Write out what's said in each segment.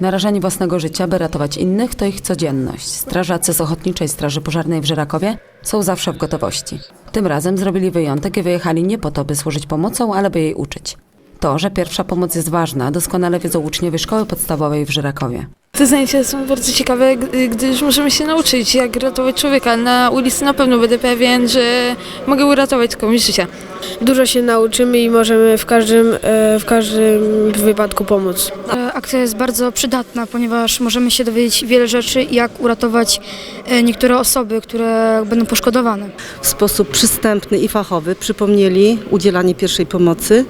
Narażanie własnego życia, by ratować innych, to ich codzienność. Strażacy z Ochotniczej Straży Pożarnej w Żyrakowie są zawsze w gotowości. Tym razem zrobili wyjątek i wyjechali nie po to, by służyć pomocą, ale by jej uczyć. To, że pierwsza pomoc jest ważna, doskonale wiedzą uczniowie szkoły podstawowej w Żyrakowie. Te zajęcia są bardzo ciekawe, gdy- gdyż możemy się nauczyć, jak ratować człowieka. Na ulicy na pewno będę pewien, że mogę uratować komuś życie. Dużo się nauczymy i możemy w każdym, e, w każdym wypadku pomóc. E, Akcja jest bardzo przydatna, ponieważ możemy się dowiedzieć wiele rzeczy, jak uratować niektóre osoby, które będą poszkodowane. w sposób przystępny i fachowy przypomnieli udzielanie pierwszej pomocy,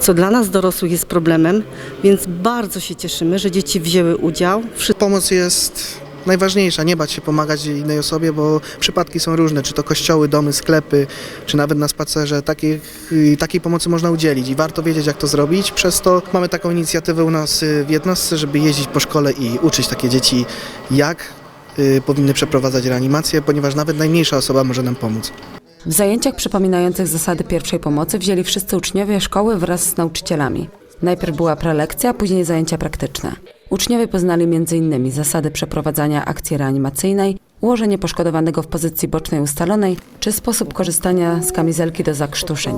co dla nas dorosłych jest problemem, więc bardzo się cieszymy, że dzieci wzięły udział. Pomoc jest najważniejsza, nie bać się pomagać innej osobie, bo przypadki są różne, czy to kościoły, domy, sklepy, czy nawet na spacerze. Takiej, takiej pomocy można udzielić i warto wiedzieć, jak to zrobić. Przez to mamy taką inicjatywę u nas w jednostce, żeby jeździć po szkole i uczyć takie dzieci, jak powinny przeprowadzać reanimację, ponieważ nawet najmniejsza osoba może nam pomóc. W zajęciach przypominających zasady pierwszej pomocy wzięli wszyscy uczniowie szkoły wraz z nauczycielami. Najpierw była prelekcja, później zajęcia praktyczne. Uczniowie poznali m.in. zasady przeprowadzania akcji reanimacyjnej, ułożenie poszkodowanego w pozycji bocznej ustalonej, czy sposób korzystania z kamizelki do zakrztuszeń.